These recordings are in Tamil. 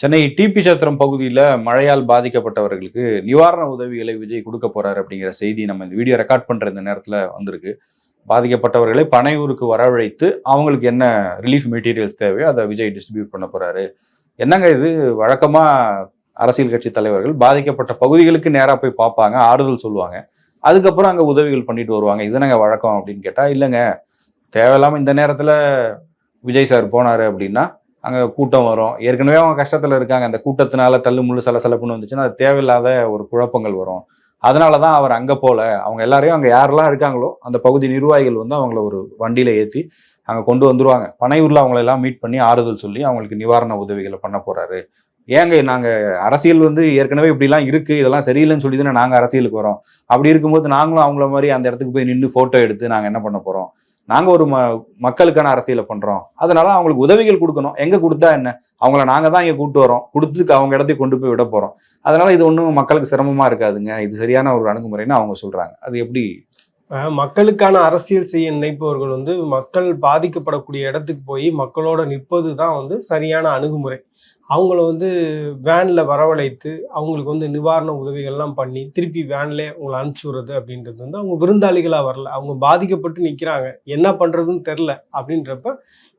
சென்னை டிபி சத்திரம் பகுதியில் மழையால் பாதிக்கப்பட்டவர்களுக்கு நிவாரண உதவிகளை விஜய் கொடுக்க போறாரு அப்படிங்கிற செய்தி நம்ம இந்த வீடியோ ரெக்கார்ட் பண்ற இந்த நேரத்தில் வந்திருக்கு. பாதிக்கப்பட்டவர்களை பனையூருக்கு வரவழைத்து அவங்களுக்கு என்ன ரிலீஃப் மெட்டீரியல்ஸ் தேவையோ அதை விஜய் டிஸ்ட்ரிபியூட் பண்ண போறாரு. என்னங்க இது? வழக்கமா அரசியல் கட்சி தலைவர்கள் பாதிக்கப்பட்ட பகுதிகளுக்கு நேராக போய் பார்ப்பாங்க ஆறுதல் சொல்லுவாங்க. அதுக்கப்புறம் அங்கே உதவிகள் பண்ணிட்டு வருவாங்க. இதுனங்க வழக்கம் அப்படின்னு கேட்டால் இல்லைங்க. தேவையில்லாமல் இந்த நேரத்தில் விஜய் சார் போனார் அப்படின்னா அங்கே கூட்டம் வரும். ஏற்கனவே அவங்க கஷ்டத்தில் இருக்காங்க. அந்த கூட்டத்தினால தள்ளு முள்ளு சலசலப்புன்னு வந்துச்சுன்னா அது தேவையில்லாத ஒரு குழப்பங்கள் வரும். அதனால தான் அவர் அங்கே போல. அவங்க எல்லாரையும் அங்கே யாரெல்லாம் இருக்காங்களோ அந்த பகுதி நிர்வாகிகள் வந்து அவங்கள ஒரு வண்டியில் ஏற்றி அங்கே கொண்டு வந்துருவாங்க. பனையூரில் அவங்களெல்லாம் மீட் பண்ணி ஆறுதல் சொல்லி அவங்களுக்கு நிவாரண உதவிகளை பண்ண போகிறாரு ஏங்க நாங்கள் அரசியல் வந்து ஏற்கனவே இப்படிலாம் இருக்குது இதெல்லாம் சரியில்லைன்னு சொல்லி தானே நாங்கள் அரசியலுக்கு வரோம். அப்படி இருக்கும்போது நாங்களும் அவங்கள மாதிரி அந்த இடத்துக்கு போய் நின்று ஃபோட்டோ எடுத்து நாங்கள் என்ன பண்ண போகிறோம் நாங்கள் ஒரு ம மக்களுக்கான அரசியலை பண்ணுறோம் அதனால அவங்களுக்கு உதவிகள் கொடுக்கணும். எங்கே கொடுத்தா என்ன? அவங்கள நாங்கள் தான் இங்கே கூப்பிட்டு வரோம். கொடுத்துக்கு அவங்க இடத்துக்கு கொண்டு போய் விட போகிறோம் அதனால இது ஒன்றும் மக்களுக்கு சிரமமாக இருக்காதுங்க. இது சரியான ஒரு அணுகுமுறைன்னு அவங்க சொல்கிறாங்க அது எப்படி மக்களுக்கான அரசியல் செய்ய நினைப்பவர்கள் வந்து மக்கள் பாதிக்கப்படக்கூடிய இடத்துக்கு போய் மக்களோட நிற்பது தான் வந்து சரியான அணுகுமுறை. அவங்கள வந்து வேனில் வரவழைத்து அவங்களுக்கு வந்து நிவாரண உதவிகள்லாம் பண்ணி திருப்பி வேன்லேயே அவங்களை அனுப்பிச்சி விடுறது அப்படின்றது வந்து அவங்க விருந்தாளிகளாக வரல. அவங்க பாதிக்கப்பட்டு நிற்கிறாங்க என்ன பண்ணுறதுன்னு தெரில அப்படின்றப்ப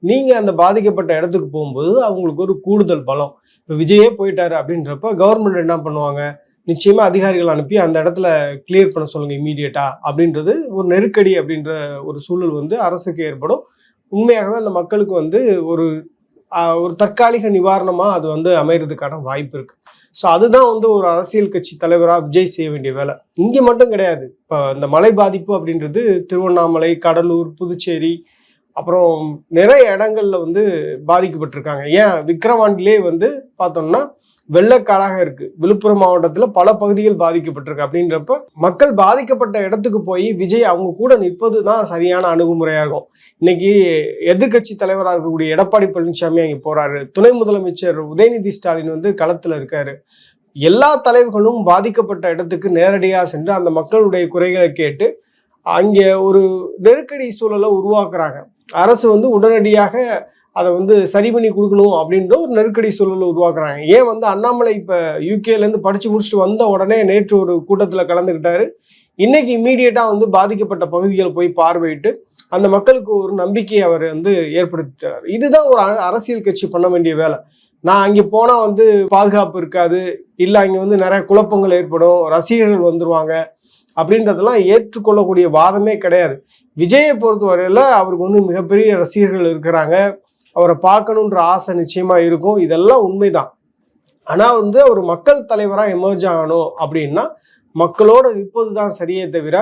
நீங்கள் அந்த பாதிக்கப்பட்ட இடத்துக்கு போகும்போது அவங்களுக்கு ஒரு கூடுதல் பலம். இப்போ விஜயே போயிட்டாரு அப்படின்றப்ப கவர்மெண்ட் என்ன பண்ணுவாங்க? நிச்சயமா அதிகாரிகள் அனுப்பி அந்த இடத்துல கிளியர் பண்ண சொல்லுங்க இம்மீடியட்டா அப்படின்றது ஒரு நெருக்கடி அப்படின்ற ஒரு சூழல் வந்து அரசுக்கு ஏற்படும். உண்மையாகவே அந்த மக்களுக்கு வந்து ஒரு ஒரு தற்காலிக நிவாரணமா அது வந்து அமைகிறதுக்கான வாய்ப்பு இருக்கு. ஸோ அதுதான் வந்து ஒரு அரசியல் கட்சி தலைவராக விஜய் செய்ய வேண்டிய வேலை. இங்கே மட்டும் கிடையாது. இப்போ இந்த மலை பாதிப்பு அப்படின்றது திருவண்ணாமலை கடலூர் புதுச்சேரி அப்புறம் நிறைய இடங்கள்ல வந்து பாதிக்கப்பட்டிருக்காங்க. ஏன்? விக்கிரவாண்டிலே வந்து பார்த்தோம்னா வெள்ளக்காடாக இருக்கு. விழுப்புரம் மாவட்டத்துல பல பகுதிகள் பாதிக்கப்பட்டிருக்கு. அப்படின்றப்ப மக்கள் பாதிக்கப்பட்ட இடத்துக்கு போய் விஜய் அவங்க கூட நிற்பது தான் சரியான அணுகுமுறையாகும் இன்னைக்கு எதிர்க்கட்சி தலைவராக இருக்கக்கூடிய எடப்பாடி பழனிசாமி அங்கே போறாரு. துணை முதலமைச்சர் உதயநிதி ஸ்டாலின் வந்து களத்துல இருக்காரு. எல்லா தலைவர்களும் பாதிக்கப்பட்ட இடத்துக்கு நேரடியாக சென்று அந்த மக்களுடைய குறைகளை கேட்டு அங்கே ஒரு நெருக்கடி சூழலை உருவாக்குறாங்க. அரசு வந்து உடனடியாக அதை வந்து சரி பண்ணி கொடுக்கணும் அப்படின்ற ஒரு நெருக்கடி சூழலை உருவாக்குறாங்க. ஏன் வந்து அண்ணாமலை இப்போ யூகேலேருந்து படித்து முடிச்சுட்டு வந்த உடனே நேற்று ஒரு கூட்டத்தில் கலந்துக்கிட்டாரு இன்னைக்கு இம்மீடியட்டாக வந்து பாதிக்கப்பட்ட பகுதிகளை போய் பார்வையிட்டு அந்த மக்களுக்கு ஒரு நம்பிக்கையை அவர் வந்து ஏற்படுத்திட்டார். இதுதான் ஒரு அ- அரசியல் கட்சி பண்ண வேண்டிய வேலை. நான் அங்கே போனால் வந்து பாதுகாப்பு இருக்காது. இல்லை அங்கே வந்து நிறைய குழப்பங்கள் ஏற்படும். ரசிகர்கள் வந்துருவாங்க அப்படின்றதெல்லாம் ஏற்றுக்கொள்ளக்கூடிய வாதமே கிடையாது. விஜயை பொறுத்தவரையில் அவருக்கு வந்து மிகப்பெரிய ரசிகர்கள் இருக்கிறாங்க. அவரை பார்க்கணுன்ற ஆசை நிச்சயமா இருக்கும். இதெல்லாம் உண்மைதான். ஆனா வந்து அவர் மக்கள் தலைவராக எமர்ஜ் ஆகணும் அப்படின்னா மக்களோட நிற்பது தான் சரியே தவிர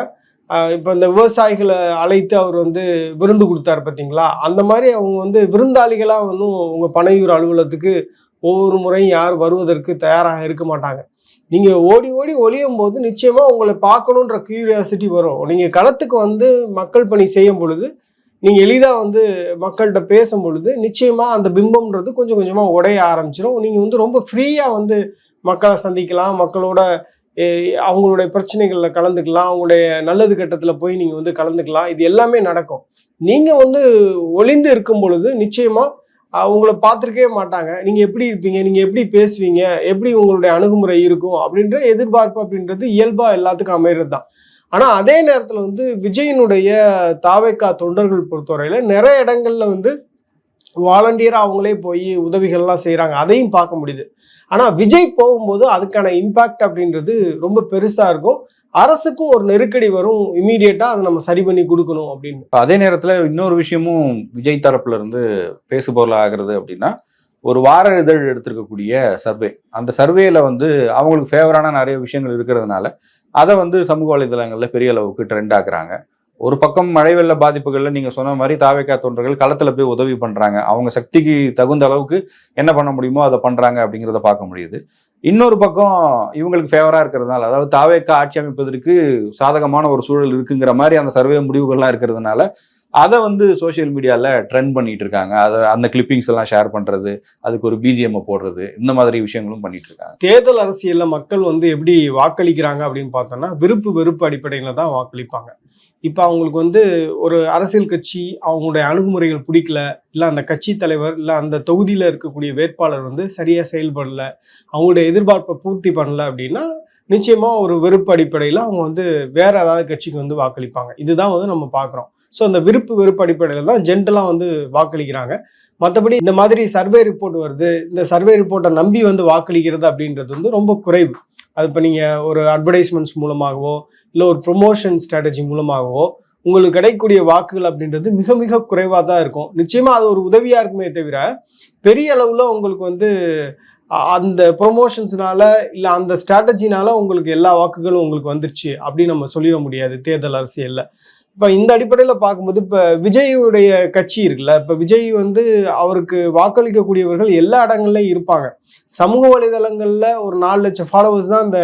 இப்போ இந்த விவசாயிகளை அழைத்து அவர் வந்து விருந்து கொடுத்தாரு பார்த்தீங்களா அந்த மாதிரி அவங்க வந்து விருந்தாளிகளாக வந்து உங்கள் பனையூர் அலுவலகத்துக்கு ஒவ்வொரு முறையும் யார் வருவதற்கு தயாராக இருக்க மாட்டாங்க. நீங்கள் ஓடி ஓடி ஒழியும் போது நிச்சயமாக உங்களை பார்க்கணுன்ற கியூரியாசிட்டி வரும். நீங்கள் களத்துக்கு வந்து மக்கள் பணி செய்யும் பொழுது நீங்க எளிதா வந்து மக்கள்கிட்ட பேசும் பொழுது நிச்சயமா அந்த பிம்பம்ன்றது கொஞ்சம் கொஞ்சமா உடைய ஆரம்பிச்சிடும் நீங்க வந்து ரொம்ப ஃப்ரீயா வந்து மக்களை சந்திக்கலாம் மக்களோட அவங்களுடைய பிரச்சனைகளில் கலந்துக்கலாம் அவங்களுடைய நல்லது கட்டத்தில் போய் நீங்கள் வந்து கலந்துக்கலாம். இது எல்லாமே நடக்கும். நீங்கள் வந்து ஒளிந்து இருக்கும் பொழுது நிச்சயமாக உங்களை பார்த்துருக்கவே மாட்டாங்க. நீங்கள் எப்படி இருப்பீங்க? நீங்கள் எப்படி பேசுவீங்க? எப்படி உங்களுடைய அணுகுமுறை இருக்கும்? அப்படின்ற எதிர்பார்ப்பு அப்படின்றது இயல்பாக எல்லாத்துக்கும் அமைகிறது தான் ஆனா அதே நேரத்துல வந்து விஜயினுடைய தாவைக்கா தொண்டர்கள் பொறுத்தவரையில நிறைய இடங்கள்ல வந்து வாலண்டியரா அவங்களே போய் உதவிகள்லாம் செய்கிறாங்க அதையும் பார்க்க முடியுது. ஆனா விஜய் போகும்போது அதுக்கான இம்பாக்ட் அப்படின்றது ரொம்ப பெருசா இருக்கும். அரசுக்கும் ஒரு நெருக்கடி வரும். இமீடியட்டா அதை நம்ம சரி பண்ணி கொடுக்கணும் அப்படின்னு. அதே நேரத்தில் இன்னொரு விஷயமும் விஜய் தரப்புல இருந்து பேசுபொருள் ஆகிறது அப்படின்னா ஒரு வார இதழ் எடுத்திருக்கக்கூடிய சர்வே அந்த சர்வேல வந்து அவங்களுக்கு ஃபேவரான நிறைய விஷயங்கள் இருக்கிறதுனால அதை வந்து சமூக வலைதளங்களில் பெரிய அளவுக்கு ட்ரெண்ட் ஆக்குறாங்க. ஒரு பக்கம் மழை வெள்ள பாதிப்புகளில் நீங்கள் சொன்ன மாதிரி தாவேக்கா தொண்டர்கள் களத்தில் போய் உதவி பண்ணுறாங்க அவங்க சக்திக்கு தகுந்த அளவுக்கு என்ன பண்ண முடியுமோ அதை பண்ணுறாங்க அப்படிங்கிறத பார்க்க முடியுது. இன்னொரு பக்கம் இவங்களுக்கு ஃபேவராக இருக்கிறதுனால அதாவது தாவேக்கா ஆட்சி அமைப்பதற்கு சாதகமான ஒரு சூழல் இருக்குங்கிற மாதிரி அந்த சர்வே முடிவுகள்லாம் இருக்கிறதுனால அதை வந்து சோஷியல் மீடியாவில் ட்ரெண்ட் பண்ணிட்டு இருக்காங்க அதை அந்த கிளிப்பிங்ஸ் எல்லாம் ஷேர் பண்ணுறது அதுக்கு ஒரு பிஜிஎம் போடுறது இந்த மாதிரி விஷயங்களும் பண்ணிட்டு இருக்காங்க தேர்தல் அரசியலில் மக்கள் வந்து எப்படி வாக்களிக்கிறாங்க அப்படின்னு பார்த்தோம்னா விருப்பு வெறுப்பு அடிப்படையில் தான் வாக்களிப்பாங்க. இப்போ அவங்களுக்கு வந்து ஒரு அரசியல் கட்சி அவங்களுடைய அணுகுமுறைகள் பிடிக்கல இல்லை அந்த கட்சி தலைவர் இல்லை அந்த தொகுதியில் இருக்கக்கூடிய வேட்பாளர் வந்து சரியாக செயல்படல அவங்களுடைய எதிர்பார்ப்பை பூர்த்தி பண்ணல அப்படின்னா நிச்சயமாக ஒரு வெறுப்பு அடிப்படையில் அவங்க வந்து வேற ஏதாவது கட்சிக்கு வந்து வாக்களிப்பாங்க. இதுதான் வந்து நம்ம பார்க்குறோம். ஸோ அந்த விருப்பு வெறுப்பு அடிப்படையில் தான் ஜென்டலாக வந்து வாக்களிக்கிறாங்க. மற்றபடி இந்த மாதிரி சர்வே ரிப்போர்ட் வருது இந்த சர்வே ரிப்போர்ட்டை நம்பி வந்து வாக்களிக்கிறது அப்படின்றது வந்து ரொம்ப குறைவு. அது இப்போ நீங்கள் ஒரு அட்வர்டைஸ்மெண்ட்ஸ் மூலமாகவோ இல்லை ஒரு ப்ரொமோஷன் ஸ்ட்ராட்டஜி மூலமாகவோ உங்களுக்கு கிடைக்கக்கூடிய வாக்குகள் அப்படின்றது மிக மிக குறைவாக தான் இருக்கும். நிச்சயமாக அது ஒரு உதவியாக இருக்குமே தவிர பெரிய அளவில் உங்களுக்கு வந்து அந்த ப்ரொமோஷன்ஸ்னால இல்லை அந்த ஸ்ட்ராட்டஜினால உங்களுக்கு எல்லா வாக்குகளும் உங்களுக்கு வந்துருச்சு அப்படின்னு நம்ம சொல்லிட முடியாது. தேர்தல் அரசியலில். இப்போ இந்த அடிப்படையில் பார்க்கும்போது இப்போ விஜயுடைய கட்சி இருக்குல்ல இப்போ விஜய் வந்து அவருக்கு வாக்களிக்கக்கூடியவர்கள் எல்லா இடங்கள்லையும் இருப்பாங்க. சமூக வலைதளங்களில் ஒரு நாலு லட்சம் ஃபாலோவர்ஸ் தான் இந்த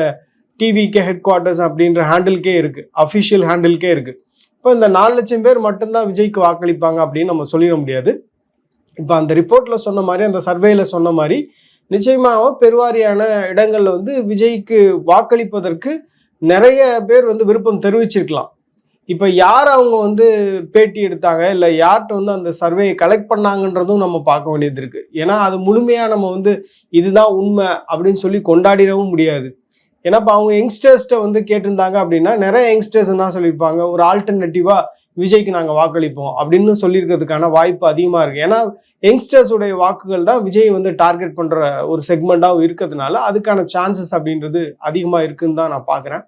டிவிகே ஹெட் குவார்ட்டர்ஸ் அப்படின்ற ஹேண்டில்கே இருக்குது அஃபிஷியல் ஹேண்டில்கே இருக்குது இப்போ இந்த நாலு லட்சம் பேர் மட்டும்தான் விஜய்க்கு வாக்களிப்பாங்க அப்படின்னு நம்ம சொல்லிட முடியாது. இப்போ அந்த ரிப்போர்ட்டில் சொன்ன மாதிரி அந்த சர்வேல சொன்ன மாதிரி நிச்சயமாக பெருவாரியான இடங்களில் வந்து விஜய்க்கு வாக்களிப்பதற்கு நிறைய பேர் வந்து விருப்பம் தெரிவிச்சிருக்கலாம். இப்போ யார் அவங்க வந்து பேட்டி எடுத்தாங்க? இல்லை யார்கிட்ட வந்து அந்த சர்வேயை கலெக்ட் பண்ணாங்கன்றதும் நம்ம பார்க்க வேண்டியது இருக்கு. ஏன்னா அது முழுமையாக நம்ம வந்து இதுதான் உண்மை அப்படின்னு சொல்லி கொண்டாடிடவும் முடியாது. ஏன்னா இப்போ அவங்க யங்ஸ்டர்ஸ்கிட்ட வந்து கேட்டிருந்தாங்க அப்படின்னா நிறைய யங்ஸ்டர்ஸ் என்ன சொல்லியிருப்பாங்க? ஒரு ஆல்டர்னேட்டிவாக விஜய்க்கு நாங்கள் வாக்களிப்போம் அப்படின்னு சொல்லியிருக்கிறதுக்கான வாய்ப்பு அதிகமாக இருக்குது ஏன்னா யங்ஸ்டர்ஸுடைய வாக்குகள் தான் விஜய் வந்து டார்கெட் பண்ணுற ஒரு செக்மெண்ட்டாகவும் இருக்கிறதுனால அதுக்கான சான்சஸ் அப்படின்றது அதிகமாக இருக்குன்னு தான் நான் பார்க்குறேன்.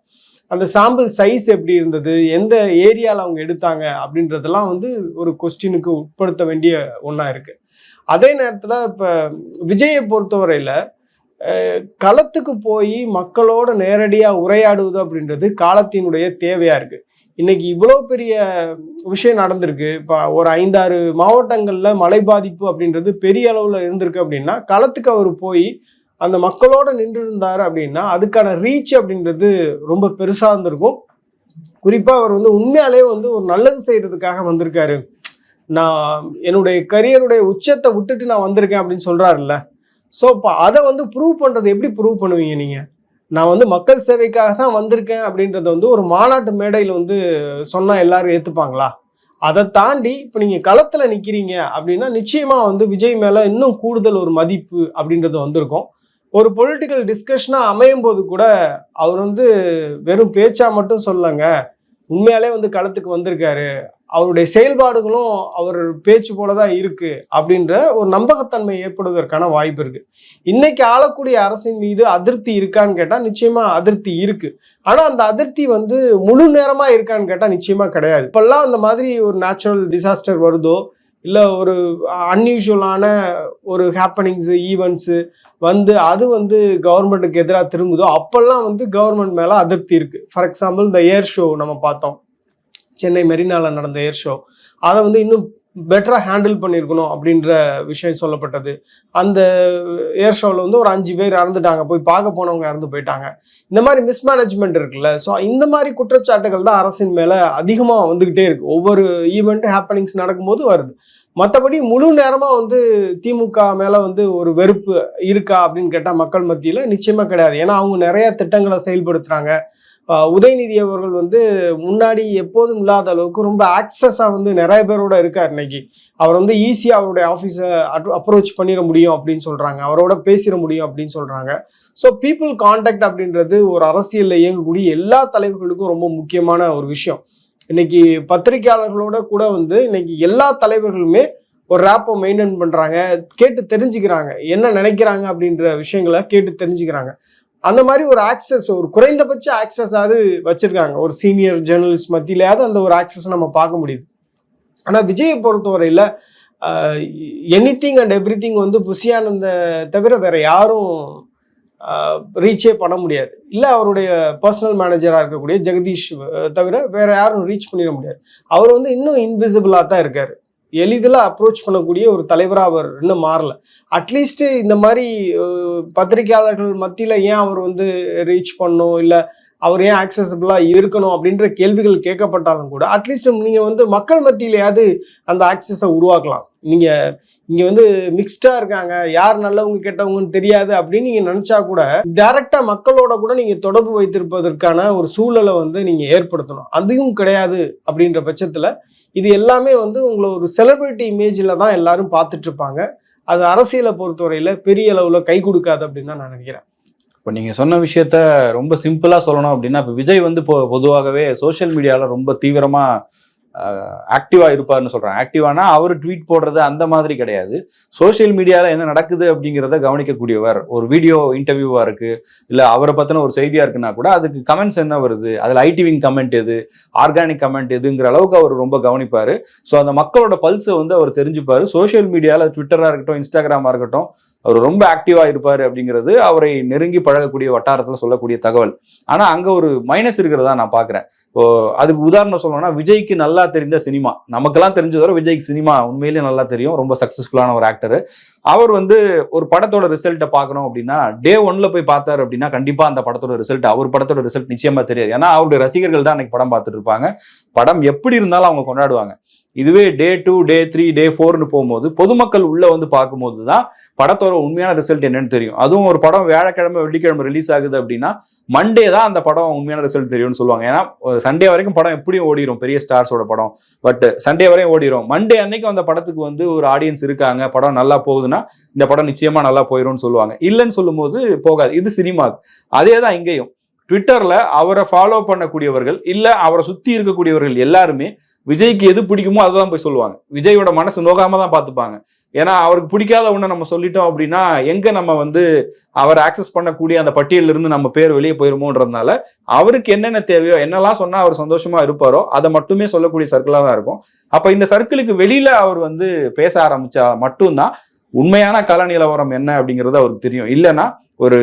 அந்த சாம்பிள் சைஸ் எப்படி இருந்தது? எந்த ஏரியாவில் அவங்க எடுத்தாங்க? அப்படின்றதெல்லாம் வந்து ஒரு கொஸ்டினுக்கு உட்படுத்த வேண்டிய ஒன்றா இருக்குது அதே நேரத்தில் இப்போ விஜயை பொறுத்தவரையில் களத்துக்கு போய் மக்களோட நேரடியாக உரையாடுவது அப்படின்றது காலத்தினுடைய தேவையாக இருக்குது இன்னைக்கு இவ்வளோ பெரிய விஷயம் நடந்திருக்கு. இப்போ ஒரு ஐந்தாறு மாவட்டங்களில் மழை பாதிப்பு அப்படின்றது பெரிய அளவில் இருந்திருக்கு அப்படின்னா களத்துக்கு அவர் போய் அந்த மக்களோட நின்று இருந்தார் அப்படின்னா அதுக்கான ரீச் அப்படின்றது ரொம்ப பெருசாக இருந்திருக்கும். குறிப்பாக அவர் வந்து உண்மையாலே வந்து ஒரு நல்லது செய்யறதுக்காக வந்திருக்காரு. நான் என்னுடைய கரியருடைய உச்சத்தை விட்டுட்டு நான் வந்திருக்கேன் அப்படின்னு சொல்கிறாருல்ல ஸோ இப்போ அதை வந்து ப்ரூவ் பண்ணுறது எப்படி ப்ரூவ் பண்ணுவீங்க நீங்கள் நான் வந்து மக்கள் சேவைக்காக தான் வந்திருக்கேன் அப்படின்றத வந்து ஒரு மாநாட்டு மேடையில் வந்து சொன்னால் எல்லாரும் ஏற்றுப்பாங்களா அதை தாண்டி இப்போ நீங்கள் களத்தில் நிற்கிறீங்க அப்படின்னா நிச்சயமாக வந்து விஜய் மேலே இன்னும் கூடுதல் ஒரு மதிப்பு அப்படின்றது வந்திருக்கும். ஒரு பொலிட்டிக்கல் டிஸ்கஷனாக அமையும் போது கூட அவர் வந்து வெறும் பேச்சா மட்டும் சொல்லங்க உண்மையாலே வந்து களத்துக்கு வந்திருக்காரு. அவருடைய செயல்பாடுகளும் அவர் பேச்சு போல தான் இருக்கு அப்படின்ற ஒரு நம்பகத்தன்மை ஏற்படுவதற்கான வாய்ப்பு இருக்கு. இன்னைக்கு ஆளக்கூடிய அரசின் மீது அதிருப்தி இருக்கான்னு கேட்டால் நிச்சயமா அதிருப்தி இருக்கு. ஆனால் அந்த அதிருப்தி வந்து முழு நேரமா இருக்கான்னு கேட்டால் நிச்சயமா கிடையாது. இப்பெல்லாம் அந்த மாதிரி ஒரு நேச்சுரல் டிசாஸ்டர் வருதோ இல்லை ஒரு அன்யூஷுவலான ஒரு ஹேப்பனிங்ஸு ஈவெண்ட்ஸு வந்து அது வந்து கவர்மெண்ட்டுக்கு எதிராக திரும்புதோ அப்போல்லாம் வந்து கவர்மெண்ட் மேலே அதிருப்தி இருக்குது ஃபார் எக்ஸாம்பிள் இந்த ஏர் ஷோ நம்ம பார்த்தோம். சென்னை மெரினாவில் நடந்த ஏர் ஷோ அதை வந்து இன்னும் பெட்டராக ஹேண்டில் பண்ணியிருக்கணும் அப்படின்ற விஷயம் சொல்லப்பட்டது. அந்த ஏர் ஷோவில் வந்து ஒரு அஞ்சு பேர் இறந்துட்டாங்க. போய் பார்க்க போனவங்க இறந்து போயிட்டாங்க. இந்த மாதிரி மிஸ்மேனேஜ்மெண்ட் இருக்குல்ல. ஸோ இந்த மாதிரி குற்றச்சாட்டுகள் தான் அரசின் மேலே அதிகமாக வந்துக்கிட்டே இருக்குது ஒவ்வொரு ஈவெண்ட் ஹேப்பனிங்ஸ் நடக்கும்போது வருது. மற்றபடி முழு நேரமாக வந்து திமுக மேலே வந்து ஒரு வெறுப்பு இருக்கா அப்படின்னு கேட்டால் மக்கள் மத்தியில் நிச்சயமாக கிடையாது. ஏன்னா அவங்க நிறைய திட்டங்களை செயல்படுத்துகிறாங்க உதயநிதி அவர்கள் வந்து முன்னாடி எப்போதும் இல்லாத அளவுக்கு ரொம்ப ஆக்சஸாக வந்து நிறைய பேரோட இருக்கார் இன்னைக்கு. அவர் வந்து ஈஸியாக அவருடைய ஆஃபீஸை அப்ரோச் பண்ணிட முடியும் அப்படின்னு சொல்கிறாங்க அவரோட பேசிட முடியும் அப்படின்னு சொல்கிறாங்க ஸோ பீப்புள் கான்டாக்ட் அப்படின்றது ஒரு அரசியலில் இயங்கக்கூடிய எல்லா தலைவர்களுக்கும் ரொம்ப முக்கியமான ஒரு விஷயம். இன்னைக்கு பத்திரிகையாளர்களோட கூட வந்து இன்னைக்கு எல்லா தலைவர்களுமே ஒரு ரேப்பை மெயின்டைன் பண்ணுறாங்க கேட்டு தெரிஞ்சுக்கிறாங்க. என்ன நினைக்கிறாங்க அப்படின்ற விஷயங்களை கேட்டு தெரிஞ்சுக்கிறாங்க. அந்த மாதிரி ஒரு ஆக்சஸ் ஒரு குறைந்தபட்ச ஆக்சஸாவது வச்சுருக்காங்க. ஒரு சீனியர் ஜேர்னலிஸ்ட் மத்தியிலையாவது அந்த ஒரு ஆக்சஸ் நம்ம பார்க்க முடியுது. ஆனால் விஜயை பொறுத்தவரையில் anything and everything வந்து புஷியானந்த தவிர வேற யாரும் ரீச்சே பண்ண முடியாது. இல்லை அவருடைய பர்சனல் மேனேஜராக இருக்கக்கூடிய ஜெகதீஷ் தவிர வேற யாரும் ரீச் பண்ணிட முடியாது. அவர் வந்து இன்னும் இன்விசிபிளாக தான் இருக்கார். எளிதில் அப்ரோச் பண்ணக்கூடிய ஒரு தலைவராக அவர் இன்னும் மாறல. அட்லீஸ்ட் இந்த மாதிரி பத்திரிகையாளர்கள் மத்தியில் ஏன் அவர் வந்து ரீச் பண்ணும் இல்லை அவர் ஏன் ஆக்சசபிளாக இருக்கணும் அப்படின்ற கேள்விகள் கேட்கப்பட்டாலும் கூட அட்லீஸ்ட் நீங்கள் வந்து மக்கள் மத்தியிலையாவது அந்த ஆக்சஸை உருவாக்கலாம். நீங்கள் இங்கே வந்து மிக்ஸ்டாக இருக்காங்க யார் நல்லவங்க கெட்டவங்கன்னு தெரியாது அப்படின்னு நீங்கள் நினச்சா கூட டைரெக்டாக மக்களோட கூட நீங்கள் தொடர்பு வைத்திருப்பதற்கான ஒரு சூழலை வந்து நீங்கள் ஏற்படுத்தணும். அதுவும் கிடையாது அப்படின்ற பட்சத்தில் இது எல்லாமே வந்து உங்களை ஒரு செலிபிரிட்டி இமேஜில் தான் எல்லாரும் பார்த்துட்ருப்பாங்க அது அரசியலை பொறுத்தவரையில் பெரிய அளவில் கை கொடுக்காது அப்படின்னு தான் நான் நினைக்கிறேன். இப்போ நீங்கள் சொன்ன விஷயத்த ரொம்ப சிம்பிளாக சொல்லணும் அப்படின்னா இப்போ விஜய் வந்து இப்போ பொதுவாகவே சோஷியல் மீடியாவில் ரொம்ப தீவிரமாக ஆக்டிவாக இருப்பார்னு சொல்கிறேன் ஆக்டிவானா அவர் ட்வீட் போடுறது அந்த மாதிரி கிடையாது. சோஷியல் மீடியாவில் என்ன நடக்குது அப்படிங்கிறத கவனிக்கக்கூடியவர். ஒரு வீடியோ இன்டர்வியூவாக இருக்குது இல்லை அவரை பற்றின ஒரு செய்தியாக இருக்குன்னா கூட அதுக்கு கமெண்ட்ஸ் என்ன வருது? அதில் ஐடிவிங் கமெண்ட் எது? ஆர்கானிக் கமெண்ட் எதுங்கிற அளவுக்கு அவர் ரொம்ப கவனிப்பார். ஸோ அந்த மக்களோட பல்ஸை வந்து அவர் தெரிஞ்சுப்பார். சோஷியல் மீடியாவில் ட்விட்டராக இருக்கட்டும் இன்ஸ்டாகிராமாக இருக்கட்டும் அவர் ரொம்ப ஆக்டிவாக இருப்பார் அப்படிங்கிறது அவரை நெருங்கி பழகக்கூடிய வட்டாரத்தில் சொல்லக்கூடிய தகவல். ஆனால் அங்கே ஒரு மைனஸ் இருக்கிறதா நான் பார்க்குறேன் இப்போ அதுக்கு உதாரணம் சொல்லணும்னா விஜய்க்கு நல்லா தெரிந்த சினிமா. நமக்கெல்லாம் தெரிஞ்சதோட விஜய்க்கு சினிமா உண்மையிலேயே நல்லா தெரியும். ரொம்ப சக்சஸ்ஃபுல்லான ஒரு ஆக்டர் அவர் வந்து ஒரு படத்தோட ரிசல்ட்டை பார்க்கணும் அப்படின்னா டே ஒன்ல போய் பார்த்தாரு அப்படின்னா கண்டிப்பாக அந்த படத்தோட ரிசல்ட் அவர் படத்தோட ரிசல்ட் நிச்சயமாக தெரியாது. ஏன்னா அவருடைய ரசிகர்கள் தான் அன்னைக்கு படம் பார்த்துட்டு இருப்பாங்க. படம் எப்படி இருந்தாலும் அவங்க கொண்டாடுவாங்க. இதுவே டே டூ டே த்ரீ டே ஃபோர்னு போகும்போது பொதுமக்கள் உள்ளே வந்து பார்க்கும்போது தான் படத்தோட உண்மையான ரிசல்ட் என்னன்னு தெரியும். அதுவும் ஒரு படம் வியாழக்கிழமை வெள்ளிக்கிழமை ரிலீஸ் ஆகுது அப்படின்னா மண்டே தான் அந்த படம் உண்மையான ரிசல்ட் தெரியும்னு சொல்லுவாங்க. ஏன்னா சண்டே வரைக்கும் படம் எப்படியும் ஓடிரும். பெரிய ஸ்டார்ஸோட படம். பட் சண்டே வரையும் ஓடிரும். மண்டே அன்னைக்கு அந்த படத்துக்கு வந்து ஒரு ஆடியன்ஸ் இருக்காங்க. படம் நல்லா போகுதுன்னா இந்த படம் நிச்சயமாக நல்லா போயிடும்னு சொல்லுவாங்க. இல்லைன்னு சொல்லும்போது போகாது. இது சினிமா அதே தான் இங்கேயும். ட்விட்டரில் அவரை ஃபாலோ பண்ணக்கூடியவர்கள் இல்லை அவரை சுற்றி இருக்கக்கூடியவர்கள் எல்லாருமே விஜய்க்கு எது பிடிக்குமோ அதுதான் போய் சொல்லுவாங்க. விஜயோட மனசு நோகாம தான் பார்த்துப்பாங்க. ஏன்னா அவருக்கு பிடிக்காத ஒன்று நம்ம சொல்லிட்டோம் அப்படின்னா எங்க நம்ம வந்து அவர் ஆக்சஸ் பண்ணக்கூடிய அந்த பட்டியலிருந்து இருந்து நம்ம பேர் வெளியே போயிருமோன்றதுனால அவருக்கு என்னென்ன தேவையோ என்னெல்லாம் சொன்னா அவர் சந்தோஷமா இருப்பாரோ அதை மட்டுமே சொல்லக்கூடிய சர்க்கிளாக தான் இருக்கும். அப்ப இந்த சர்க்கிளுக்கு வெளியில அவர் வந்து பேச ஆரம்பிச்சா மட்டும்தான் உண்மையான கள நிலவரம் என்ன அப்படிங்கிறது அவருக்கு தெரியும். இல்லைன்னா ஒரு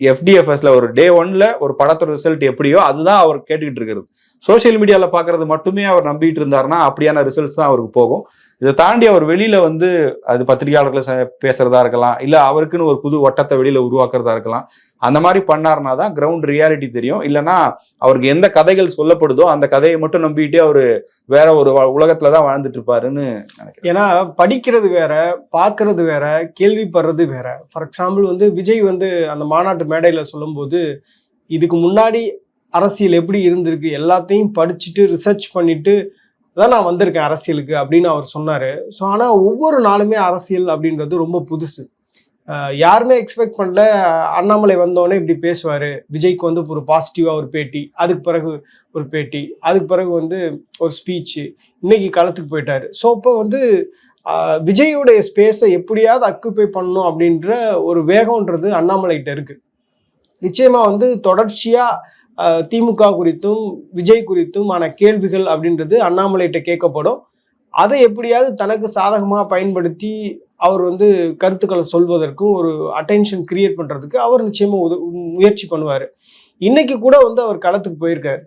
எஃப்டிஎஃப்எஸ்ல ஒரு டே ஒன்ல ஒரு படத்தோட ரிசல்ட் எப்படியோ அதுதான் அவர் கேட்டுக்கிட்டு இருக்கிறது. சோசியல் மீடியாவில் பார்க்கறது மட்டுமே அவர் நம்பிட்டு இருந்தாருன்னா அப்படியான ரிசல்ட்ஸ் தான் அவருக்கு போகும். இதை தாண்டி அவர் வெளியில வந்து அது பத்திரிகையாளர்களை பேசுறதா இருக்கலாம் இல்ல அவருக்குன்னு ஒரு புது வட்டத்தை வெளியில உருவாக்குறதா இருக்கலாம் அந்த மாதிரி பண்ணாருனா தான் கிரவுண்ட் ரியாலிட்டி தெரியும். இல்லைன்னா அவருக்கு எந்த கதைகள் சொல்லப்படுதோ அந்த கதையை மட்டும் நம்பிக்கிட்டே அவரு வேற ஒரு வ- உலகத்துல தான் வாழ்ந்துட்டு இருப்பாருன்னு நினைக்கிறேன். ஏன்னா படிக்கிறது வேற பார்க்கறது வேற கேள்விப்படுறது வேற. ஃபார் எக்ஸாம்பிள் வந்து விஜய் வந்து அந்த மாநாட்டு மேடையில சொல்லும்போது இதுக்கு முன்னாடி அரசியல் எப்படி இருந்திருக்கு? எல்லாத்தையும் படிச்சுட்டு ரிசர்ச் பண்ணிட்டு தான் நான் வந்திருக்கேன் அரசியலுக்கு அப்படின்னு அவர் சொன்னார். ஸோ ஆனால் ஒவ்வொரு நாளுமே அரசியல் அப்படின்றது ரொம்ப புதுசு. யாருமே எக்ஸ்பெக்ட் பண்ணல. அண்ணாமலை வந்தோடனே இப்படி பேசுவார். விஜய்க்கு வந்து ஒரு பாசிட்டிவாக ஒரு பேட்டி அதுக்கு பிறகு ஒரு பேட்டி அதுக்கு பிறகு வந்து ஒரு ஸ்பீச்சு இன்னைக்கு களத்துக்கு போயிட்டார். ஸோ இப்போ வந்து ஆஹ், விஜயோடைய ஸ்பேஸை எப்படியாவது அக்குப்பை பண்ணணும் அப்படின்ற ஒரு வேகம்ன்றது அண்ணாமலைகிட்ட இருக்கு. நிச்சயமாக வந்து தொடர்ச்சியாக திமுக குறித்தும் விஜய் குறித்தும் ஆன கேள்விகள் அப்படின்றது அண்ணாமலைகிட்ட கேட்கப்படும். அதை எப்படியாவது தனக்கு சாதகமாக பயன்படுத்தி அவர் வந்து கருத்துக்களை சொல்வதற்கும் ஒரு அட்டென்ஷன் கிரியேட் பண்ணுறதுக்கு அவர் நிச்சயமாக உத முயற்சி பண்ணுவார். இன்னைக்கு கூட வந்து அவர் களத்துக்கு போயிருக்காரு.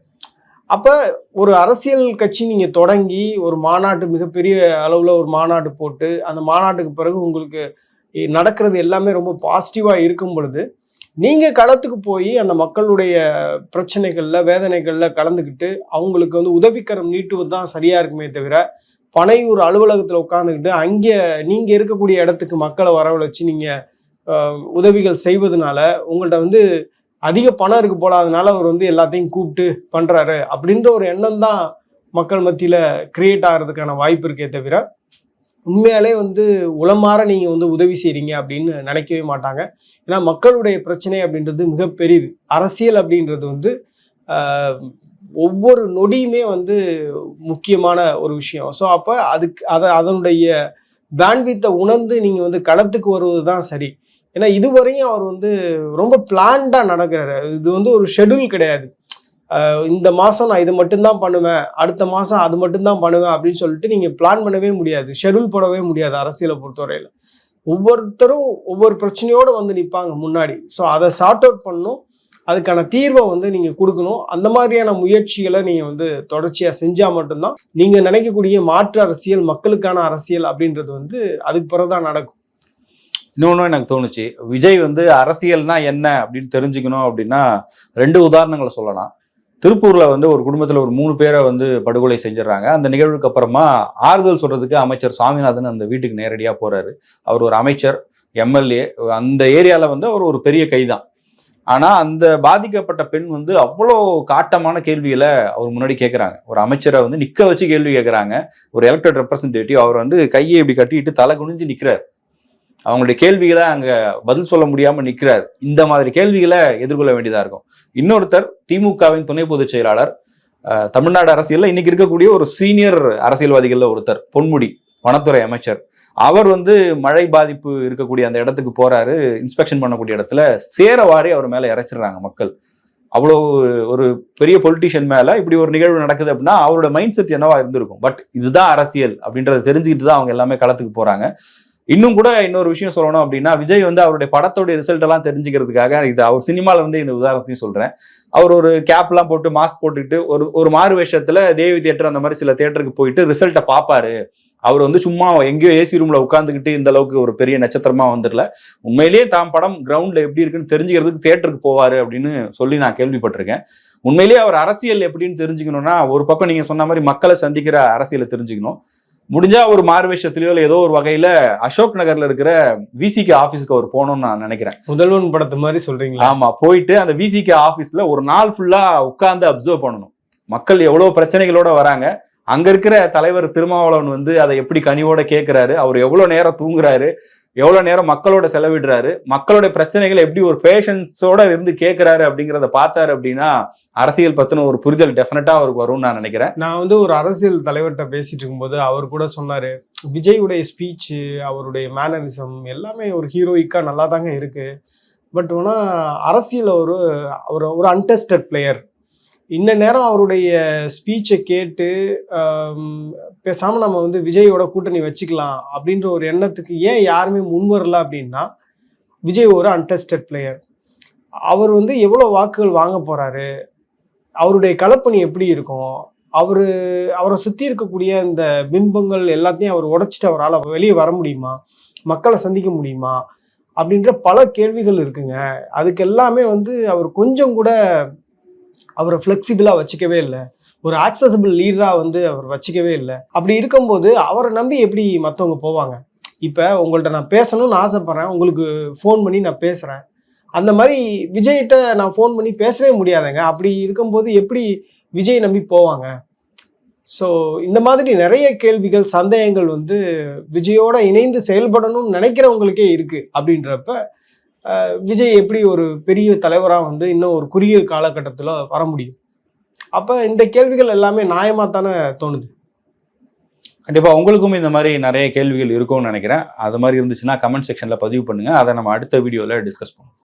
அப்போ ஒரு அரசியல் கட்சி நீங்கள் தொடங்கி ஒரு மாநாட்டு மிகப்பெரிய அளவில் ஒரு மாநாடு போட்டு அந்த மாநாட்டுக்கு பிறகு உங்களுக்கு நடக்கிறது எல்லாமே ரொம்ப பாசிட்டிவாக இருக்கும் பொழுது நீங்கள் களத்துக்கு போய் அந்த மக்களுடைய பிரச்சனைகளில் வேதனைகளில் கலந்துக்கிட்டு அவங்களுக்கு வந்து உதவிக்கரம் நீட்டுவது தான் சரியாக இருக்குமே தவிர பனையூர் அலுவலகத்தில் உட்காந்துக்கிட்டு அங்கே நீங்கள் இருக்கக்கூடிய இடத்துக்கு மக்களை வரவழைச்சு நீங்கள் உதவிகள் செய்வதனால உங்கள்கிட்ட வந்து அதிக பணம் இருக்கு போல அதனால அவர் வந்து எல்லாத்தையும் கூப்பிட்டு பண்ணுறாரு அப்படின்ற ஒரு எண்ணம் தான் மக்கள் மத்தியில் கிரியேட் ஆகிறதுக்கான வாய்ப்பு இருக்கே தவிர உண்மையாலே வந்து உளமாற நீங்கள் வந்து உதவி செய்கிறீங்க அப்படின்னு நினைக்கவே மாட்டாங்க. ஏன்னா மக்களுடைய பிரச்சனை அப்படின்றது மிக பெரியது அரசியல் அப்படின்றது வந்து ஒவ்வொரு நொடியுமே வந்து முக்கியமான ஒரு விஷயம். ஸோ அப்போ அதுக்கு அதை அதனுடைய பேண்ட்வித்தை உணர்ந்து நீங்கள் வந்து களத்துக்கு வருவது தான் சரி. ஏன்னா இதுவரையும் அவர் வந்து ரொம்ப பிளான்டாக நடக்கிறாரு. இது வந்து ஒரு ஷெட்யூல் கிடையாது. இந்த மாதம் நான் இது மட்டும்தான் பண்ணுவேன் அடுத்த மாதம் அது மட்டும்தான் பண்ணுவேன் அப்படின்னு சொல்லிட்டு நீங்கள் பிளான் பண்ணவே முடியாது ஷெடியூல் போடவே முடியாது அரசியலை பொறுத்தவரையில். ஒவ்வொருத்தரும் ஒவ்வொரு பிரச்சனையோடு வந்து நிற்பாங்க முன்னாடி. ஸோ அதை சார்ட் அவுட் பண்ணணும். அதுக்கான தீர்வை வந்து நீங்கள் கொடுக்கணும். அந்த மாதிரியான முயற்சிகளை நீங்கள் வந்து தொடர்ச்சியாக செஞ்சால் மட்டும்தான் நீங்கள் நினைக்கக்கூடிய மாற்று அரசியல் மக்களுக்கான அரசியல் அப்படின்றது வந்து அதுக்கு பிறகு தான் நடக்கும். இன்னொன்று எனக்கு தோணுச்சு. விஜய் வந்து அரசியல்னா என்ன அப்படின்னு தெரிஞ்சுக்கணும் அப்படின்னா ரெண்டு உதாரணங்களை சொல்லலாம். திருப்பூரில் வந்து ஒரு குடும்பத்தில் ஒரு மூணு பேரை வந்து படுகொலை செஞ்சிடறாங்க. அந்த நிகழ்வுக்கு அப்புறமா ஆறுதல் சொல்கிறதுக்கு அமைச்சர் சுவாமிநாதன் அந்த வீட்டுக்கு நேரடியாக போகிறாரு அவர் ஒரு அமைச்சர் எம்எல்ஏ அந்த ஏரியாவில் வந்து அவர் ஒரு பெரிய கைதான். ஆனால் அந்த பாதிக்கப்பட்ட பெண் வந்து அவ்வளோ காட்டமான கேள்விகளை அவர் முன்னாடி கேட்குறாங்க ஒரு அமைச்சரை வந்து நிற்க வச்சு கேள்வி கேட்குறாங்க ஒரு எலக்டட் ரெப்ரசன்டேட்டிவ் அவர் வந்து கையை இப்படி கட்டிட்டு தலை குனிஞ்சு நிற்கிறார் அவங்களுடைய கேள்விகளை அங்க பதில் சொல்ல முடியாமல் நிற்கிறார் இந்த மாதிரி கேள்விகளை எதிர்கொள்ள வேண்டியதாக இருக்கும். இன்னொருத்தர் திமுகவின் துணை பொதுச் செயலாளர் அஹ், தமிழ்நாடு அரசியலில் இன்னைக்கு இருக்கக்கூடிய ஒரு சீனியர் அரசியல்வாதிகளில் ஒருத்தர் பொன்முடி வனத்துறை அமைச்சர். அவர் வந்து மழை பாதிப்பு இருக்கக்கூடிய அந்த இடத்துக்கு போறாரு இன்ஸ்பெக்ஷன் பண்ணக்கூடிய இடத்துல சேரவாரி அவர் மேலே இறைச்சிடுறாங்க மக்கள். அவ்வளோ ஒரு பெரிய பொலிட்டிஷியன் மேல இப்படி ஒரு நிகழ்வு நடக்குது அப்படின்னா அவரோட மைண்ட் செட் என்னவா இருந்திருக்கும்? பட் இதுதான் அரசியல் அப்படின்றத தெரிஞ்சுக்கிட்டு தான் அவங்க எல்லாமே களத்துக்கு போறாங்க. இன்னும் கூட இன்னொரு விஷயம் சொல்லணும் அப்படின்னா விஜய் வந்து அவருடைய படத்தோடைய ரிசல்ட் எல்லாம் தெரிஞ்சுக்கிறதுக்காக இது அவர் சினிமாவில் வந்து இந்த உதாரணத்தையும் சொல்கிறேன் அவர் ஒரு கேப்லாம் போட்டு மாஸ்க் போட்டுக்கிட்டு ஒரு ஒரு மாறு வேஷத்தில் தேவி தியேட்டர் அந்த மாதிரி சில தியேட்டருக்கு போயிட்டு ரிசல்ட்டை பார்ப்பாரு அவர் வந்து சும்மா எங்கேயோ ஏசி ரூம்ல உட்காந்துக்கிட்டு இந்த அளவுக்கு ஒரு பெரிய நட்சத்திரமா வந்துடல உண்மையிலேயே தாம் படம் கிரவுண்ட்ல எப்படி இருக்குன்னு தெரிஞ்சுக்கிறதுக்கு தியேட்டருக்கு போவாரு அப்படின்னு சொல்லி நான் கேள்விப்பட்டிருக்கேன். உண்மையிலேயே அவர் அரசியல் எப்படின்னு தெரிஞ்சுக்கணும்னா ஒரு பக்கம் நீங்க சொன்ன மாதிரி மக்களை சந்திக்கிற அரசியலை தெரிஞ்சுக்கணும். முடிஞ்சா ஒரு மாறுவேஷத்துலயோ இல்லை ஏதோ ஒரு வகையில அசோக் நகர்ல இருக்கிற விசிகே ஆபீஸ்க்கு அவர் போகணும்னு நான் நினைக்கிறேன். முதல்வன் படத்து மாதிரி சொல்றீங்களா? ஆமா போயிட்டு அந்த விசிகே ஆபீஸ்ல ஒரு நாள் ஃபுல்லா உட்கார்ந்து அப்சர்வ் பண்ணணும். மக்கள் எவ்வளவு பிரச்சனைகளோட வராங்க. அங்க இருக்கிற தலைவர் திருமாவளவன் வந்து அதை எப்படி கனிவோட கேட்கிறாரு அவர் எவ்வளவு நேரம் தூங்குறாரு? எவ்வளோ நேரம் மக்களோட செலவிடுறாரு? மக்களுடைய பிரச்சனைகளை எப்படி ஒரு பேஷன்ஸோட இருந்து கேட்குறாரு அப்படிங்கிறத பார்த்தாரு அப்படின்னா அரசியல் பற்றின ஒரு புரிதல் டெஃபினட்டாக அவருக்கு வரும்னு நான் நினைக்கிறேன். நான் வந்து ஒரு அரசியல் தலைவர்கிட்ட பேசிட்டு இருக்கும்போது அவர் கூட சொன்னார் விஜயுடைய ஸ்பீச்சு அவருடைய மேனரிசம் எல்லாமே ஒரு ஹீரோயிக்காக நல்லா தாங்க இருக்குது பட் ஆனால் அரசியல் ஒரு ஒரு ஒரு அன்டெஸ்டட் பிளேயர் இன்ன நேரம் அவருடைய ஸ்பீச்சை கேட்டு பேசாமல் நம்ம வந்து விஜயோட கூட்டணி வச்சுக்கலாம் அப்படின்ற ஒரு எண்ணத்துக்கு ஏன் யாருமே முன் வரல அப்படின்னா விஜய் ஒரு அன்டெஸ்டட் பிளேயர் அவர் வந்து எவ்வளோ வாக்குகள் வாங்க போகிறாரு அவருடைய களப்பணி எப்படி இருக்கும் அவர் அவரை சுற்றி இருக்கக்கூடிய இந்த பிம்பங்கள் எல்லாத்தையும் அவர் உடைச்சிட்டு அவரால் வெளியே வர முடியுமா மக்களை சந்திக்க முடியுமா அப்படின்ற பல கேள்விகள் இருக்குங்க. அதுக்கு எல்லாமே வந்து அவர் கொஞ்சம் கூட அவரை ஃப்ளெக்சிபிளாக வச்சுக்கவே இல்லை. ஒரு ஆக்சசபிள் லீடராக வந்து அவர் வச்சுக்கவே இல்லை. அப்படி இருக்கும்போது அவரை நம்பி எப்படி மற்றவங்க போவாங்க? இப்போ உங்கள்கிட்ட நான் பேசணும்னு ஆசைப்பட்றேன். உங்களுக்கு ஃபோன் பண்ணி நான் பேசுகிறேன் அந்த மாதிரி விஜய்கிட்ட நான் ஃபோன் பண்ணி பேசவே முடியாதுங்க. அப்படி இருக்கும்போது எப்படி விஜய் நம்பி போவாங்க? ஸோ இந்த மாதிரி நிறைய கேள்விகள் சந்தேகங்கள் வந்து விஜயோட இணைந்து செயல்படணும்னு நினைக்கிறவங்களுக்கே இருக்குது அப்படின்றப்ப விஜய் எப்படி ஒரு பெரிய தலைவராக வந்து இன்னும் ஒரு குறுகிய காலகட்டத்தில் வர முடியும்? அப்போ இந்த கேள்விகள் எல்லாமே நியாயமாக தானே தோணுது? கண்டிப்பாக உங்களுக்கும் இந்த மாதிரி நிறைய கேள்விகள் இருக்கும்னு நினைக்கிறேன். அது மாதிரி இருந்துச்சுன்னா கமெண்ட் செக்ஷனில் பதிவு பண்ணுங்கள் அதை நம்ம அடுத்த வீடியோவில் டிஸ்கஸ் பண்ணுவோம்.